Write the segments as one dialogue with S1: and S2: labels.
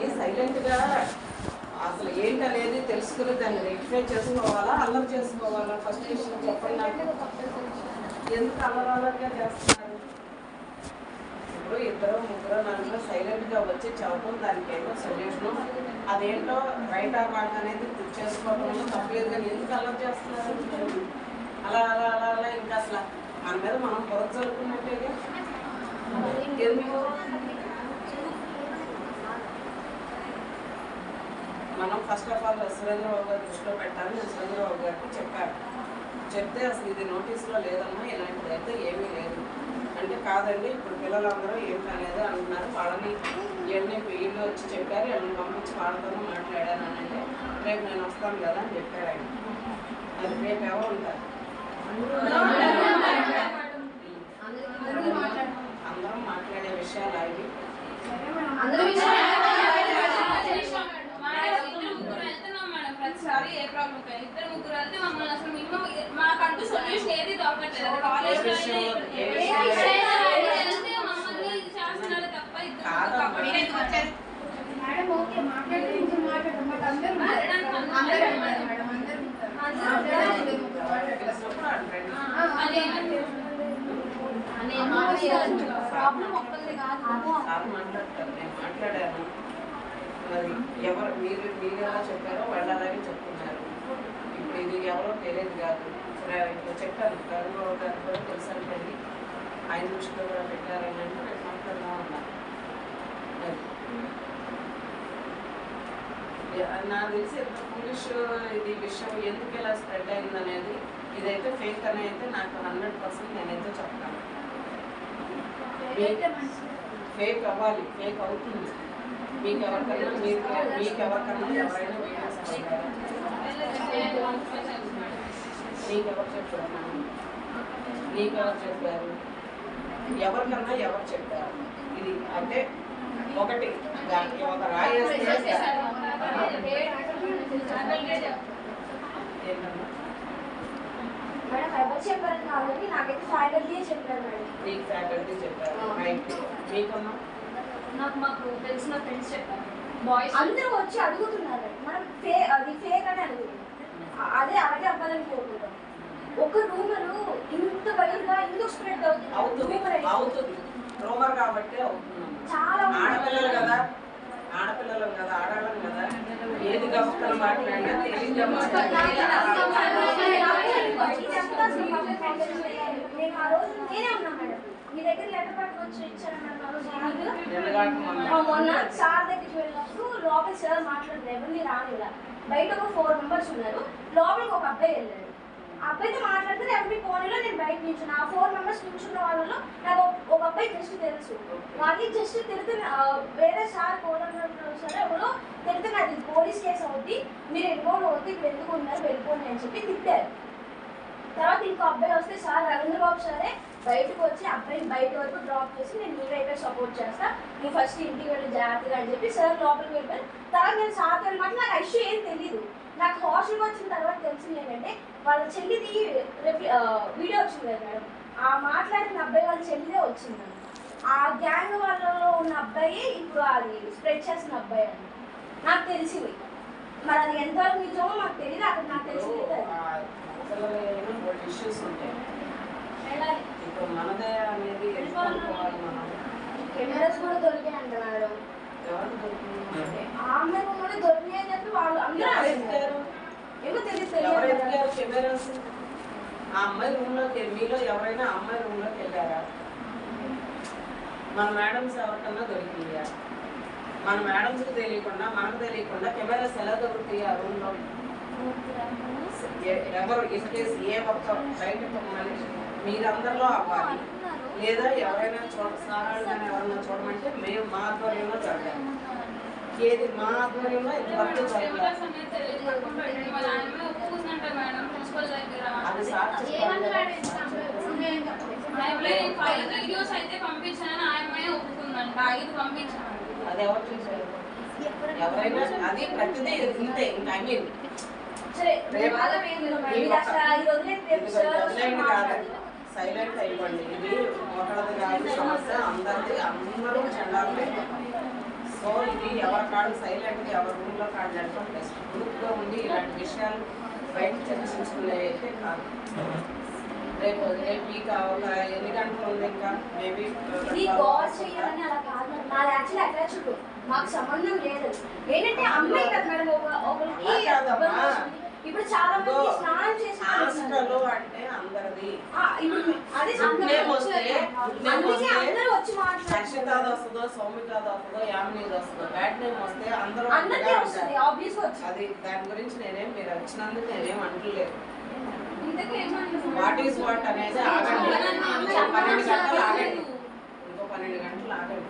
S1: దాన్ని సైలెంట్గా అసలు ఏంటనేది తెలుసుకుని దాన్ని రెక్టిఫై చేసుకోవాలా అల్లరి చేసుకోవాలా? ఫస్ట్ విషయం చెప్పండి నాకు. ఎందుకు అల్లరి అల్లరిగా చేస్తున్నారు? ఇప్పుడు ఇద్దరు ముగ్గురు నలుగురు సైలెంట్గా వచ్చి చెప్పడం దానికి ఏమో సొల్యూషను అదేంటో రైట్ ఆర్ రాంగ్ అనేది చేసుకోవడంలో తప్పలేదు కానీ ఎందుకు అల్లరి చేస్తున్నారు? అలా అలా అలా అలా ఇంకా అసలు మన మీద మనం పొరద చదువుకున్నట్టేగా ఎందుకు? మనం ఫస్ట్ ఆఫ్ ఆల్ సురేంద్రబాబు గారి దృష్టిలో పెట్టాలని నేను సురేంద్రబాబు గారికి చెప్పాను. చెప్తే అసలు ఇది నోటీస్లో లేదమ్మా ఇలాంటిది అయితే ఏమీ లేదు. అంటే కాదండి ఇప్పుడు పిల్లలందరూ ఏంటనేది అంటున్నారు. వాళ్ళని ఇవన్నీ వీళ్ళు వచ్చి చెప్పారు వీళ్ళని పంపించి వాళ్ళతోనే మాట్లాడాను అని అంటే రేపు నేను వస్తాను కదా అని చెప్పారు ఆయన. అది రేపు ఎవరు ఉంటారు? అందరం మాట్లాడే విషయాలు అవి
S2: అందరూ విషయాలు
S3: ప్రతిసారి ఏ ప్రాబ్లం ఇద్దరు ముగ్గురు వెళ్తే మమ్మల్ని అసలు మినిమం మాకంటూ సొల్యూషన్ ఏది దొరకట్లేదు అది కాలేజ్లో అయినా ఇక్కడ
S1: ఏ
S3: ఏ
S1: విషయం
S3: విషయం అయినా వెళ్తే మమ్మల్ని ఇది చేస్తున్నారు తప్ప ఇద్దరు
S1: కాదమ్మా.
S3: ముగ్గురు
S2: మీరే ఎందుకు వచ్చారు
S4: మేడం ఓకే మాట్లాడితే ఇంకొక మాట్లాడడం మాకు అందరూ
S3: మాట్లాడడానికి
S4: ఉంటారు.
S3: అందరూ
S4: అందరూ
S3: ఉంటారు.
S4: ఉంటారు మేడం అందరూ ఉంటారు.
S3: అందరూ
S4: అందరూ
S3: ఉంటారు.
S4: ఇద్దరు ముగ్గురు మాట్లాడతారు.
S1: తెలిసినప్పుడు అంటాడు
S2: ప్రాబ్లం ఒక్కరిది కాదు
S1: సార్ మాట్లాడతారు నేను మాట్లాడాను మరి ఎవరు మీరు మీరు ఎలా చెప్పారో వాళ్ళు అలాగే చెప్తున్నారు ఇప్పుడు ఇది ఎవరో తెలియదు కాదు. చెప్పాను. కరుణబాబు గారు కూడా తెలుసంటండి ఆయన దృష్టిలో కూడా పెట్టారని అంటే నేను మాట్లాడదాం అన్నా. అది. యా- నాకు తెలిసి ఎంత ఫులిష్ ఇది విషయం ఎందుకు ఇలా స్ప్రెడ్ అయింది అనేది ఇదైతే ఫేక్ అని అయితే నాకు హండ్రెడ్ పర్సెంట్ నేనైతే చెప్తాను. ఫేక్ అవ్వాలి. ఫేక్ అవుతుంది. మీకు ఎవరికైనా మీకు మీకు ఎవరికైనా ఎవరైనా ఎవరు చెప్పారు మీకు ఎవరు చెప్పారు ఎవరికన్నా ఎవరు చెప్పారు? ఇది అంటే ఒకటి దానికి ఒక రాయి వేస్తే ఏంటమ్మా
S2: మేడం ఎవరు చెప్పారని కాదని నాకైతే ఫ్యాకల్టీ చెప్పారు మేడం.
S1: మీకు ఫ్యాకల్టీ చెప్పారు. రైట్ మీకన్నా?
S3: నాకు మాకు తెలిసిన ఫ్రెండ్స్ చెప్పారు. బాయ్స్
S2: అందరూ వచ్చి అడుగుతున్నారు. మనం ఫే అది ఫేక్ అని అడుగుతున్నాం అ- అదే కోరుకుంటాం ఒక రూమరు ఇంత వైడ్గా ఎందుకు స్ప్రెడ్ అవుతుంది.
S1: అవుతుంది
S2: రూమర్
S1: కాబట్టి
S2: చాలా.
S1: ఆడపిల్లలు కదా ఆడపిల్లలు కదా ఆడాలం కదా ఏది గబుక్కలు మాట్లాడినా తెలియక
S2: నేను ఆ రోజు నేనే ఉన్నా మేడం. మీ దగ్గర లెటర్ పట్టుకొచ్చి ఆ
S1: మొన్న
S2: సార్ దగ్గరికి వెళ్ళినప్పుడు లోపల సార్ మాట్లాడారు ఎవరిని రానిలా బయట ఒక ఫోర్ మెంబర్స్ ఉన్నారు. లోపలికి ఒక అబ్బాయి వెళ్ళాడు. అబ్బాయితో మాట్లాడితే ఎవరి ఫోన్లో నేను బయట నిల్చున్నా. ఆ ఫోర్ మెంబర్స్ నిల్చున్న వాళ్ళలో నాకు ఒక- అబ్బాయి జస్ట్ తెలుసు. వాళ్ళకి జస్ట్ తిడితే వేరే సార్ కోడలు సరే ఎవరో తిడితే నాది పోలీస్ కేసు అవుద్ది. మీరు ఎన్నికోలు అవుద్ది. ఇక్కడ ఎందుకు ఉన్నారు? వెళ్ళిపోండి అని చెప్పి తిట్టారు. తర్వాత ఇంకో అబ్బాయి వస్తే సార్ రవీంద్ర బాబు సరే బయటకు వచ్చి అబ్బాయిని బయట వరకు డ్రాప్ చేసి నేను నీ వైపే సపోర్ట్ చేస్తా. నువ్వు ఫస్ట్ ఇంటికి వెళ్ళి జాగ్రత్తగా అని చెప్పి సార్ లోపలికి వెళ్ళిపోయారు. తర్వాత నేను సార్ వెళ్ళమాట నాకు ఇష్యూ ఏం తెలియదు నాకు హాస్టల్కి వచ్చిన తర్వాత తెలిసింది ఏంటంటే వాళ్ళ చెల్లిది వీడియో వచ్చింది కదా మేడం ఆ మాట్లాడిన అబ్బాయి వాళ్ళ చెల్లిదే వచ్చింది. ఆ గ్యాంగ్ వాళ్ళలో ఉన్న అబ్బాయి ఇప్పుడు అది స్ప్రెడ్ చేసిన అబ్బాయి అని నాకు తెలిసింది. మరి అది ఎంతవరకు నిజమో నాకు తెలియదు అక్కడ నాకు తెలిసింది
S1: ఇష్యూస్ ఉంటాయి. మనదే అనేది ఎదుర్కోవాలి మనం
S2: కెమెరాస్ కూడా దొరికాయంట మేడం
S1: ఎవరు దొరికింది?
S2: ఆ అమ్మాయి కూడా దొరికాయి అని చెప్పి వాళ్ళు అందరూ
S1: ఎవరు
S2: అంటున్నారు.
S1: ఎత్తారు?
S2: ఏమో తెలియదు
S1: ఎవరు కెమెరాస్ ఆ అమ్మాయి రూమ్లోకి మీలో ఎవరైనా అమ్మాయి రూమ్లోకి వెళ్ళారా మన మేడమ్స్ ఎవరికన్నా దొరికిందా మన మేడమ్స్కి తెలియకుండా మనకు తెలియకుండా కెమెరాస్ ఎలా దొరుకుతాయి ఆ రూమ్లో ఎ- ఎవరు ఇన్ కేస్ ఏ ఒక్క బయట మనిషి మీరందరిలో అవ్వాలి. లేదా ఎవరైనా చూడ కానీ ఎవరైనా చూడమంటే మేము మా ఆధ్వర్యంలో జరగాలి. ఏది మా ఆధ్వర్యంలో ఇంతవరకు అది సార్ అది ఎవరు చూసారు ఎవరైనా అది ప్రతిదీ ఇంతే. ఇంకా ఐ మీన్ కాదు. సైలెంట్ అయిపోండి. ఇది ఒకరిది కాదు సమస్య. అందరిది అందరూ చండాలు సో ఇది ఎవరి కాడు సైలెంట్గా ఎవరి రూమ్లో కాడు నడపడం బెస్ట్ గ్రూప్గా ఉండి ఇలాంటి విషయాలు బయట చర్చించుకునేవి అయితే కాదు. రేపు రేపు ఈ కా- ఒక ఎన్ని గంటలు ఉంది ఇంకా? మేబీ
S2: కాదు యాక్చువల్లీ అటాచ్డ్ మాకు సంబంధం లేదు. ఏంటంటే అమ్మాయి కదా మేడం ఒక ఒకరికి ఇప్పుడు చాలా మంది స్నానం చేసి
S1: హాస్టల్ అంటే అందరిది.
S2: అదే అందరూ వచ్చి
S1: వస్తుందో సౌమికాది వస్తుందో యామినీది వస్తుందో బ్యాడ్ నేమ్ వస్తే అందరూ
S2: అందరికీ వస్తుంది. ఆబ్వియస్ వచ్చింది
S1: అది దాని గురించి నేనేం మీరు వచ్చినందుకు నేనేం అంటలేదు వాట్ ఈస్ వాట్ అనేది ఆగండి. ఇంకో పన్నెండు గంటలు ఆగండి ఇంకో పన్నెండు గంటలు ఆగండి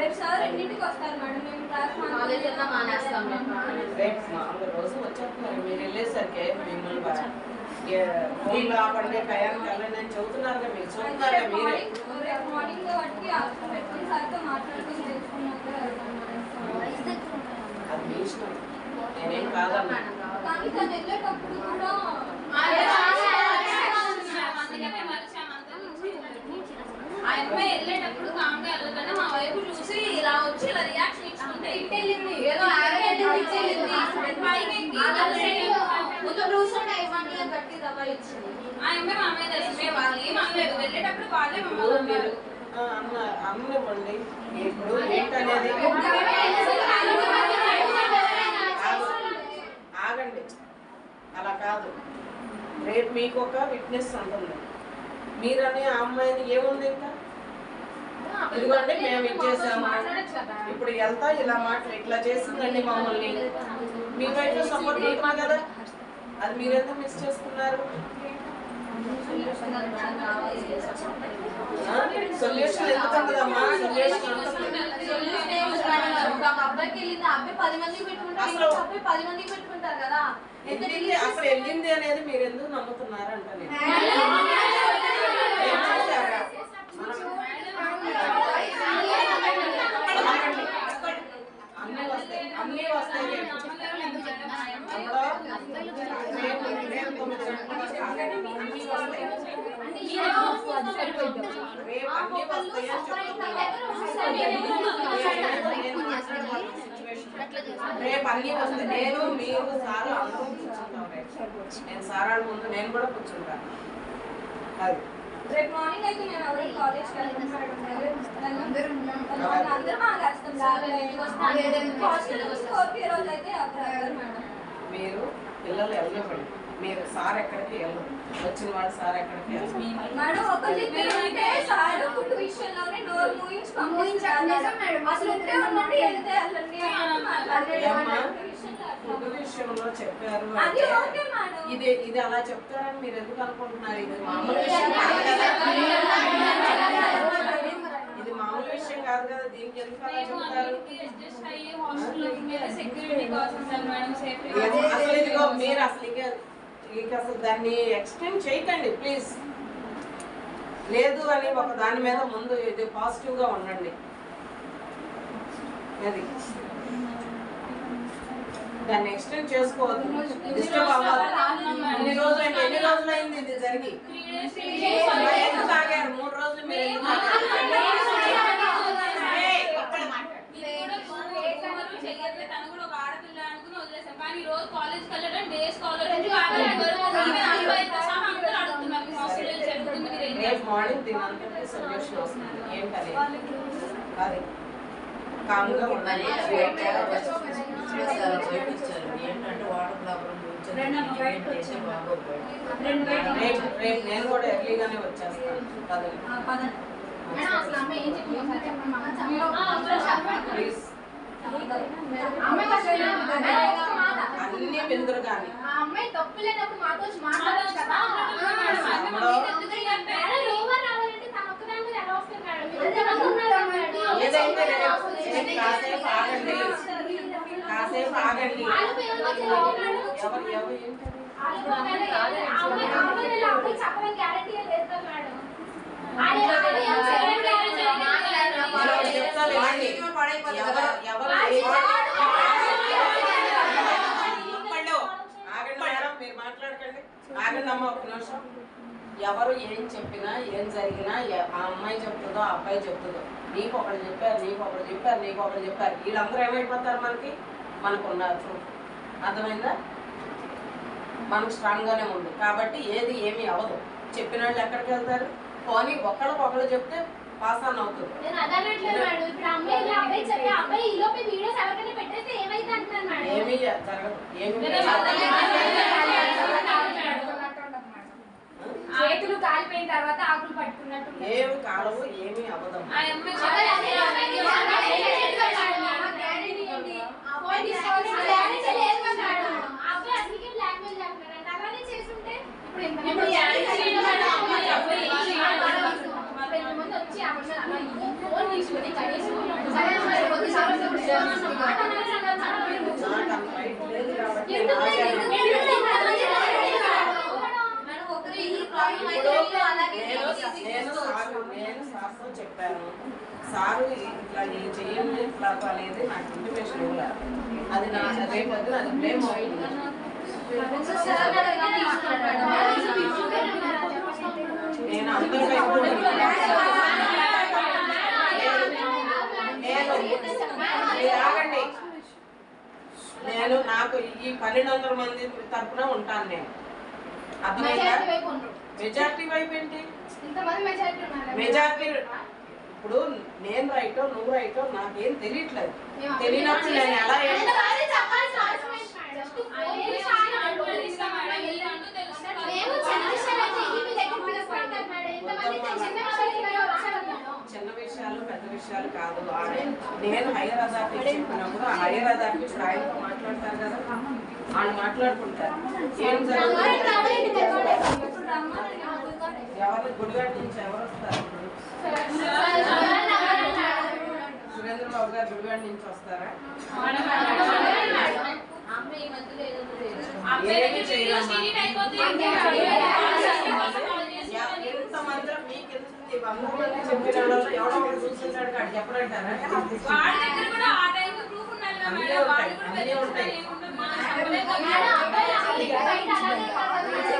S3: రేపు సార్ ఎన్నింటికి వస్తారు మేడం. మేము క్లాస్
S5: కాలేజ్ అంతా మానేస్తాం మేము.
S1: రేపు మామూలు రోజు వచ్చేస్తున్నారు. మీరు వెళ్ళేసరికి మిమ్మల్ని ఆపండి అని చెబుతున్నారుగా మీరు
S3: రేపు
S1: మీరే.
S3: మార్నింగ్ రేపు మార్నింగ్ వాటికి అవసరం పెట్టుకుని సార్తో మాట్లాడుకుని తెలుసుకున్నాక వెళ్తాం మేడం.
S1: అది మీ ఇష్టం. నేనేం కాదన్నా.
S3: కానీ తను వెళ్ళేటప్పుడు కూడా అందుకే మేము వచ్చాము అంత నుంచి. ఆ అమ్మాయి వెళ్ళేటప్పుడు కామ్గా వెళ్ళకుండా మా వైపు చూసి ఇలా వచ్చి ఇలా రియాక్షన్ ఇచ్చుకుంటే ఇటు వెళ్ళింది
S5: ఏదో ఆరగంట ఇటు వెళ్ళింది.
S3: పైకి ఎక్కి
S5: ఆ
S3: ఇలా సైడ్
S5: ముందు కూర్చొని ఇవ్వండి అని గట్టి దబాయించింది.
S3: ఆ అమ్మాయి మా మీద తెలుసు మేము వాళ్ళు ఏం అనలేదు వెళ్ళేటప్పుడు వాళ్ళే
S1: ఇప్పుడు
S3: మమ్మల్ని
S1: మీరు
S3: అన్నారు
S1: ఆ, అన్న అన్నివ్వండి ఇప్పుడు ఏంటనేది ఆగండి. అలా కాదు. రేపు మీకు ఒక విట్నెస్ ఉంటుంది. మీరని ఆ అమ్మాయిని ఏముంది ఇంకా? ఇదిగోండి మేము ఇచ్చేసాము. ఇప్పుడు వెళ్తా ఇలా మాట్లా ఇట్లా చేసిందండి మమ్మల్ని. మీ వైపు సపోర్ట్ ఉంటుంది కదా. అది మీరెందుకు మిస్ చేసుకున్నారు? సొల్యూషన్ ఎందుకు ఉంటుందమ్మా సొల్యూషన్ ఉంటుంది
S5: సొల్యూషన్ ఏమి ఉంది మేడం? ఇప్పుడు ఒక అబ్బాయికి వెళ్ళింది ఆ అబ్బాయి పది మందికి పెట్టుకుంటారు
S1: అసలు- వెళ్ళింది అనేది మీరు ఎందుకు నమ్ముతున్నారు అంట నేను ఏం చేశారా? మనం- అన్నీ వస్తాయి అన్నీ వస్తాయి రేపు. అందులో రేపు రేపు తొమ్మిది గంటలకు వస్తాయి. అన్నీ వస్తాయి. రేపు అన్నీ వస్తాయి అని చెప్తున్నాను. రేపు అన్నీ వస్తాయి నేను మీరు సార్ అందరూ కూర్చుంటాం రేపు నేను సారాల ముందు నేను కూడా కూర్చుంటాను అది
S3: రేపు మార్నింగ్ అయితే నేను ఎవరి కాలేజ్కి వెళ్ళను మేడం అందరూ అందరూ మాట్లాడతాం హాస్టల్ ఇయర్ రోజు అయితే అక్కడ వెళ్ళరు మేడం
S1: మీరు పిల్లలు వెళ్ళనివ్వండి మీరు సార్ ఎక్కడికి వెళ్ళరు వచ్చిన వాడు సార్ ఎక్కడికి వెళ్ళరు
S3: మేడం ఒకటి అంటే సార్ ఫుడ్ విషయంలోనే డోర్ మూయించి పంపించారు మేడం అసలు ఉంటే ఉండండి వెళ్తే వెళ్ళండి అని మాట్లాడారు.
S1: ఏమ్మా?
S3: ఫుడ్ విషయంలో
S1: చెప్పారు ఇది ఇది అలా చెప్తారని మీరు ఎందుకు అనుకుంటున్నారు ఇది మామూలు విషయం కాదు కదా ఇది మామూలు విషయం కాదు కదా దీనికి ఎందుకు అలా చెప్తారు. అసలు ఇదిగో మీరు అసలు ఇక అసలు దాన్ని ఎక్స్టెండ్ చేయకండి ప్లీజ్ లేదు అని ఒక దాని మీద ముందు ఇది పాజిటివ్గా ఉండండి. అది. దాన్ని ఎక్స్టెండ్ చేసుకోవద్దు. డిస్టర్బ్ అవ్వాలి ఎన్ని రోజులు ఎన్ని రోజులు అయింది ఇది జరిగి?
S3: Three days, three
S1: మరి
S3: days.
S1: ఎందుకు ఆగారు మూడు రోజులు మీరు ఎందుకు ఆగారు? ఏయ్, ఒక్కళ్ళు మాట్లాడు.
S3: ఇది కూడా ఎవరు చెయ్యట్లేదు. తను కూడా ఒక ఆడపిల్ల అనుకుని వదిలేసాం. కానీ ఈ రోజు కాలేజ్కి వెళ్ళడం డే స్కాలర్ నుంచి ఫ్యాకల్టీ వరకు ఈవెన్ అబ్బాయిలతో సహా అందరూ అడుగుతున్నారు మీ హాస్టల్లో జరుగుతుంది మీరు ఏం
S1: రేపు మార్నింగ్ దీని అంతటి సొల్యూషన్ వస్తుంది ఏంటది అది కామ్గా ఉండాలి.
S6: చేపించారు. ఏంటంటే వాటర్ ప్రాబ్లం
S1: రేపు రేపు నేను కూడా ఎర్లీగానే వచ్చేస్తాను.
S5: మేడం
S1: అన్ని విందురు కానీ.
S5: ఆ అమ్మాయి తప్పు లేనప్పుడు మాతో మాట్లాడచ్చు కదా.
S1: అమ్మడో ఏదైతే రేపు రేపు కాసేపు ఆగండి. కాసేపు ఆగండి. ఎవరు ఎవరు ఎవరు ఎవరు మీరు మాట్లాడకండి ఆగండి ఒక నిమిషం ఎవరు ఏం చెప్పినా ఏం జరిగినా ఆ అమ్మాయి చెప్తుందో ఆ అబ్బాయి చెప్తుందో నీకు ఒకళ్ళు చెప్పారు నీకు ఒకళ్ళు చెప్పారు నీకు ఒకళ్ళు చెప్పారు. వీళ్ళందరూ ఏమైపోతారు మనకి? మనకు proof. అర్థమైందా? మనకు స్ట్రాంగ్గానే ఉంది కాబట్టి ఏది ఏమీ అవ్వదు. చెప్పిన వాళ్ళు ఎక్కడికి వెళ్తారు? పోనీ ఒకళ్ళు చెప్తే పాస్ ఆన్ అవుతుంది.
S2: నేను అదనట్లేదు మేడం ఇప్పుడు అమ్మాయి ఇలా అబ్బాయి చెప్పి ఆ అబ్బాయి ఈ లోపే వీడియోస్ ఎవరికైనా పెట్టేస్తే ఏమైతే అంటున్నాను మేడం
S1: ఏమీ జరగదు ఏమీ
S3: లేదా
S5: చేతులు కాలిపోయిన తర్వాత ఆకులు పట్టుకున్నట్టు
S1: ఏమి కాలవు ఏమీ అవ్వదు
S3: ఆ అమ్మాయి
S2: అబ్బాయి
S3: చెప్పేది
S2: అదే అబ్బాయి
S3: ఆ అమ్మాయి
S2: అబ్బాయి
S3: చెప్పేది
S2: చెప్పాడు
S3: మేడం.
S2: మేడం. గ్యారెంటీ ఏంటి? ఆ అబ్బాయి తీసుకోవాల్సిన గ్యారెంటీ లేదు మేడం. ఆ అబ్బాయి అసలుకే బ్లాక్మెయిల్ చేస్తున్నాడు అలానే చేసుంటే
S5: ఇప్పుడు ఇంత
S3: ఇప్పుడు గ్యారెంటీ లేదు మేడం, అమ్మాయి చెప్పేది.
S5: మంది వచ్చి ఆ అమ్మాయి అలా ఫోన్ తీసుకుని కనీసం సరే అమ్మాయి కొద్ది సమస్య ఉంటే అన్న మాట అనేది అన్నారు మేడం. మీరు
S1: నాకు అంత రైట్ లేదు కాబట్టి
S2: ఎందుకు
S1: నేను
S2: లేదు?
S1: ఆగాను.
S2: ఎందుకు లేదు? మేడం,
S7: మేడం ఒకరు ఈ ప్రాబ్లం
S1: ఇప్పుడు
S7: అయితే అలాగే
S1: నేను
S7: తీసి
S1: నేను సార్ నేను సార్తో చెప్పాను సారు ఇట్లా నేను చెయ్యండి ఇట్లా అనేది నాకు ఇంటిమేషన్ అది నా రేపు వద్దు అది బ్లేమ్ అవుతుంది నేను నేను మీరు ఆగండి. నేను నాకు ఈ పన్నెండు వందల మంది తరపున ఉంటాను నేను. అర్థమైందా?
S5: మెజారిటీ వైపు
S1: ఏంటి?
S5: మెజార్టీ
S1: ఇప్పుడు నేను రైటో నువ్వు రైటో నాకేం తెలియట్లేదు. తెలియనప్పుడు నేను ఎలా
S2: చిన్న విషయాలు
S1: పెద్ద విషయాలు కాదు. నేను హైయర్ అథారిటీ చెప్పినప్పుడు ఆ హైయర్ అథారిటీ ఇప్పుడు ఆయనతో మాట్లాడతారు కదా. వాళ్ళు మాట్లాడుకుంటారు. ఏం జరుగుతుంది?
S2: రావాలంటే తెలవాలి.
S1: ఎవరు గుడిగడ్డ నుంచి ఎవరు వస్తారు? సురేంద్ర బాబు గారు గుడిగడ్డ నుంచి వస్తారా
S7: అమ్మాయి
S1: మీకు వంద మంది చెప్పిన ఎవడో ఒకడు చెప్పడంటారా
S3: వాడి దగ్గర కూడా ఆ టైంకి ప్రూఫ్ ఉండాలి కదా
S1: అన్నీ
S3: మేడం. వాడు
S1: ఉంటాయి,
S3: కూడా
S1: అన్నీ
S3: తెలుసు
S1: ఉంటాయి.
S3: ఏముంటుంది, మనం చెప్పలేం కదా.
S2: మేడం, అబ్బాయి అసలు ఇక్కడ బయట అలాగే పడుతుంది.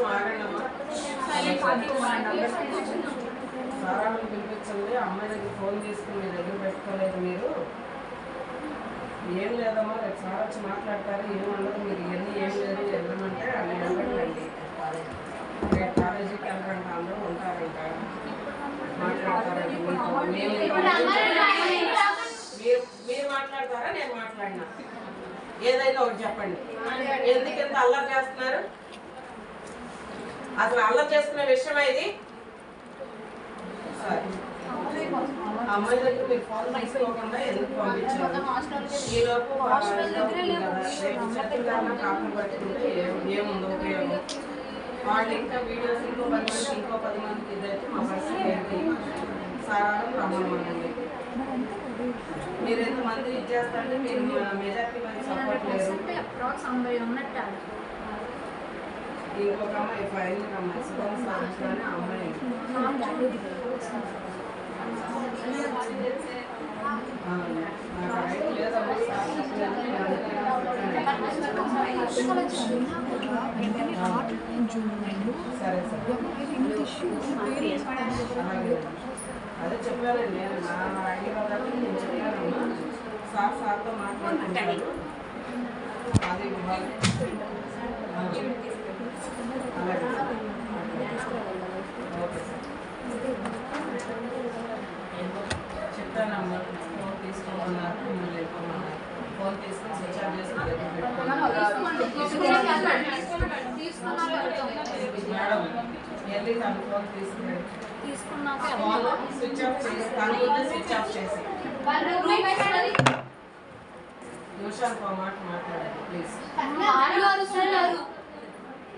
S1: ఒక సారాలను పిలిపించండి అమ్మాయి దగ్గర ఫోన్ తీసుకుని మీ దగ్గర పెట్టుకోలేదు మీరు ఏం లేదమ్మా రేపు సార్ వచ్చి మాట్లాడతారు? ఏం ఉండదు మీరు ఇవన్నీ ఏం లేదు వెళ్ళమంటే అన్ని వెళ్ళండి రేపు కాలేజీకి వెళ్ళకండి అందరూ ఉంటారంట ఇంకా మీతో మీరు మీరు మాట్లాడతారా? నేను మాట్లాడినా. ఏదైనా ఒకటి చెప్పండి. ఎందుకు ఇంత అల్లరి చేస్తున్నారు? అసలు అల్లరి చేసుకునే విషయమా ఇది? సరే. అమ్మాయి దగ్గర మీరు ఫోన్ తీసుకోకుండా ఎందుకు పంపించారు? ఈ లోపు రేపు చేతులు కాపులు పట్టుకుంటే ఏం- ఏముంది ఉపయోగం? వాళ్ళు ఇంకా వీడియోస్ ఇంకో పది మంది ఇంకో పది మందికి ఇదైతే మా పరిస్థితి ఏంటి? సారాలను రమ్మనండి మీరు ఎంతమంది ఇది చేస్తారంటే మీరు మెజార్టీ మంది సపోర్ట్ లేదు.
S5: అప్రాక్స్ తొంభై ఉన్నట్టు
S1: ఇంకొక అమ్మాయి ఫైన్ అమ్మాయి సుఖం సాధించాలని ఆ అమ్మాయి ఆ, నాకు రైట్ లేదమ్మా సార్ చెప్పలేదు. నేను అందుకనే చెప్పాను. సరే సరే అలాగే. అదే చెప్పాను నేను నా ఐడియా కాబట్టి నేను చెప్పానమ్మా సార్ సార్తో మాట్లాడుకుంటాను అది ఇవ్వాలి. ఫోన్ తీసుకోమన్నారు ఫోన్ స్విచ్ ఆఫ్ చేసి దగ్గర మేడం వెళ్ళి తన ఫోన్ తీసుకుని స్విచ్ ఆఫ్ చేసి తన స్విచ్ ఆఫ్ చేసి ఒక మాట మాట్లాడండి ప్లీజ్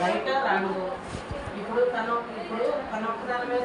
S5: రైట్ రాంగ్. ఇప్పుడు తను ఇప్పుడు తన ఒక్కదాని మీద